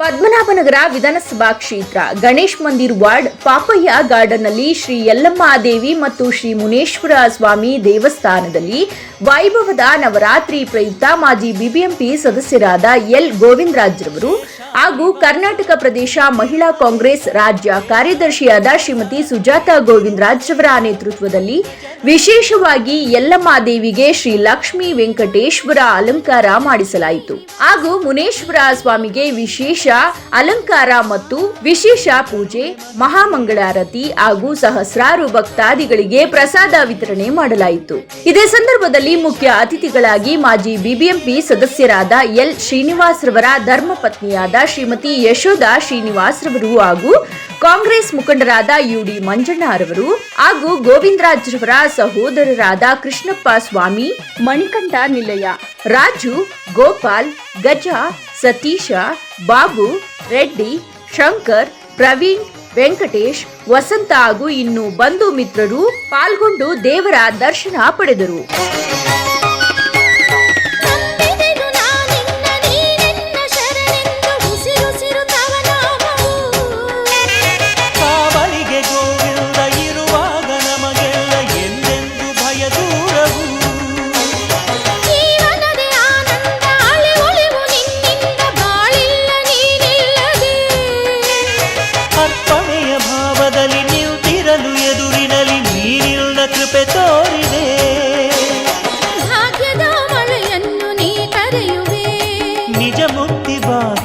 ಪದ್ಮನಾಭನಗರ ವಿಧಾನಸಭಾ ಕ್ಷೇತ್ರ. ಗಣೇಶ್ ಮಂದಿರ್ ವಾರ್ಡ್, ಪಾಪಯ್ಯ ಗಾರ್ಡನ್ನಲ್ಲಿ ಶ್ರೀ ಯಲ್ಲಮ್ಮ ದೇವಿ ಮತ್ತು ಶ್ರೀ ಮುನೇಶ್ವರ ಸ್ವಾಮಿ ದೇವಸ್ಥಾನದಲ್ಲಿ ವೈಭವದ ನವರಾತ್ರಿ ಪ್ರಯುಕ್ತ ಮಾಜಿ ಬಿಬಿಎಂಪಿ ಸದಸ್ಯರಾದ ಎಲ್ ಗೋವಿಂದರಾಜ್ರವರು ಹಾಗೂ ಕರ್ನಾಟಕ ಪ್ರದೇಶ ಮಹಿಳಾ ಕಾಂಗ್ರೆಸ್ ರಾಜ್ಯ ಕಾರ್ಯದರ್ಶಿಯಾದ ಶ್ರೀಮತಿ ಸುಜಾತಾ ಗೋವಿಂದರಾಜ್ ಅವರ ನೇತೃತ್ವದಲ್ಲಿ ವಿಶೇಷವಾಗಿ ಯಲ್ಲಮ್ಮ ದೇವಿಗೆ ಶ್ರೀ ಲಕ್ಷ್ಮೀ ವೆಂಕಟೇಶ್ವರ ಅಲಂಕಾರ ಮಾಡಿಸಲಾಯಿತು. ಹಾಗೂ ಮುನೇಶ್ವರ ಸ್ವಾಮಿಗೆ ವಿಶೇಷ ಅಲಂಕಾರ ಮತ್ತು ವಿಶೇಷ ಪೂಜೆ, ಮಹಾಮಂಗಳಾರತಿ ಹಾಗೂ ಸಹಸ್ರಾರು ಭಕ್ತಾದಿಗಳಿಗೆ ಪ್ರಸಾದ ವಿತರಣೆ ಮಾಡಲಾಯಿತು. ಇದೇ ಸಂದರ್ಭದಲ್ಲಿ ಮುಖ್ಯ ಅತಿಥಿಗಳಾಗಿ ಮಾಜಿ ಬಿಬಿಎಂಪಿ ಸದಸ್ಯರಾದ ಎಲ್ ಶ್ರೀನಿವಾಸ್ ರವರ ಧರ್ಮಪತ್ನಿಯಾದ ಶ್ರೀಮತಿ ಯಶೋಧ ಶ್ರೀನಿವಾಸ್ ರವರು ಹಾಗೂ ಕಾಂಗ್ರೆಸ್ ಮುಖಂಡರಾದ ಯುಡಿ ಮಂಜಣ್ಣರವರು ಹಾಗೂ ಗೋವಿಂದರಾಜ್ ರವರ ಸಹೋದರರಾದ ಕೃಷ್ಣಪ್ಪ ಸ್ವಾಮಿ, ಮಣಿಕಂಠ ನಿಲಯ, ರಾಜು, ಗೋಪಾಲ್, ಗಜ, ಸತೀಶ, ಬಾಬು, ರೆಡ್ಡಿ, ಶಂಕರ್, ಪ್ರವೀಣ್, ವೆಂಕಟೇಶ್, ವಸಂತ ಹಾಗೂ ಇನ್ನು ಬಂಧು ಮಿತ್ರರು ಪಾಲ್ಗೊಂಡು ದೇವರ ದರ್ಶನ ಪಡೆದರು.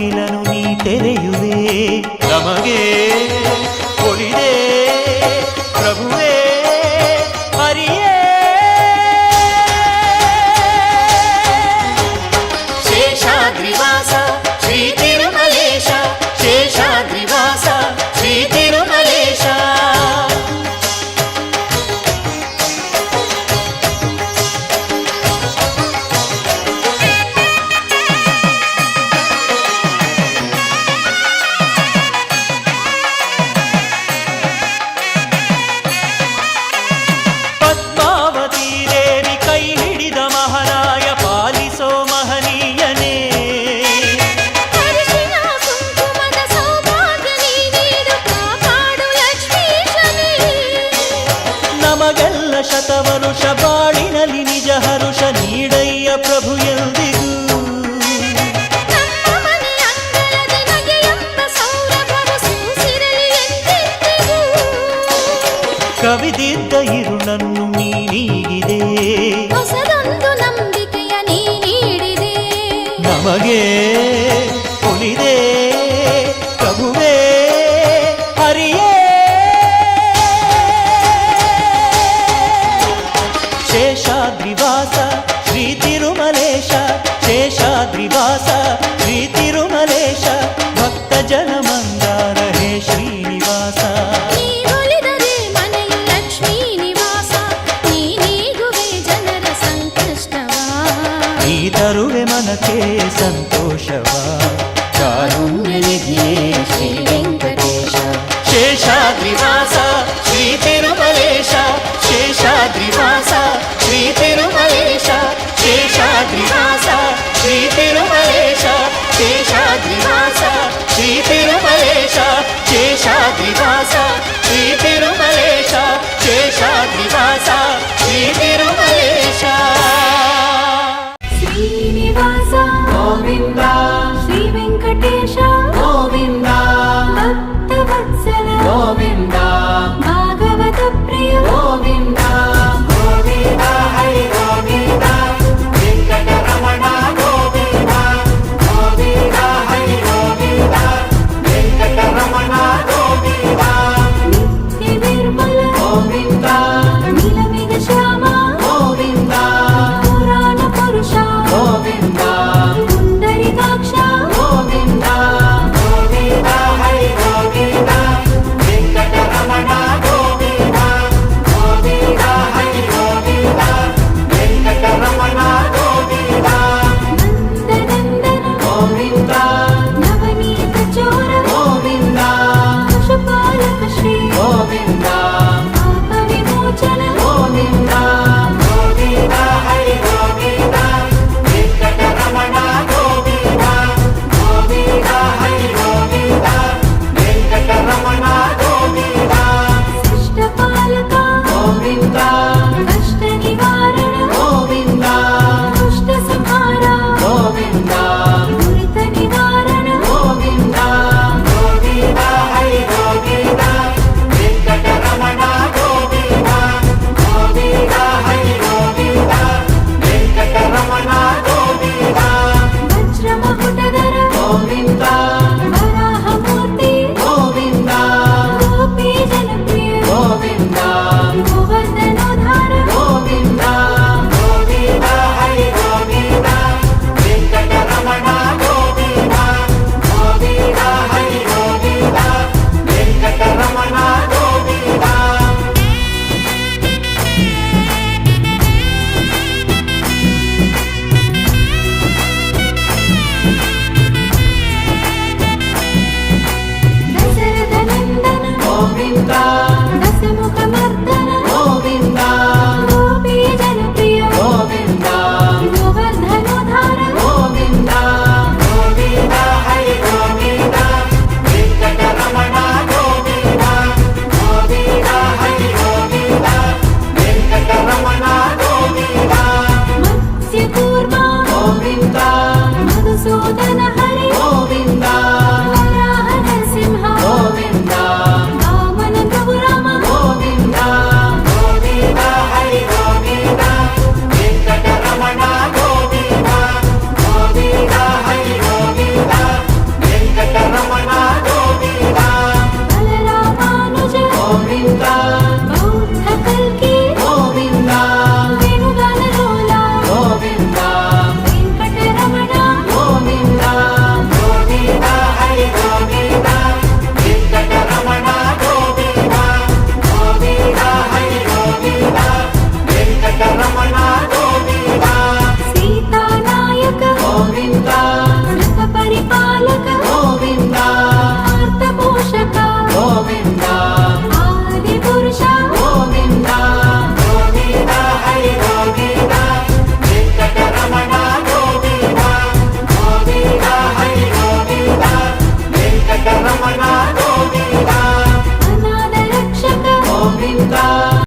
ಬಾಗಿಲನು ನೀ ತೆರೆಯುವೆ ನಮಗೆ శేషాద్రివాస శ్రీ తిరుమలేశ శేషాద్రివాస శ్రీ తిరుమలేశ. శ్రీనివాస గోవింద శ్రీ వెంకటేశ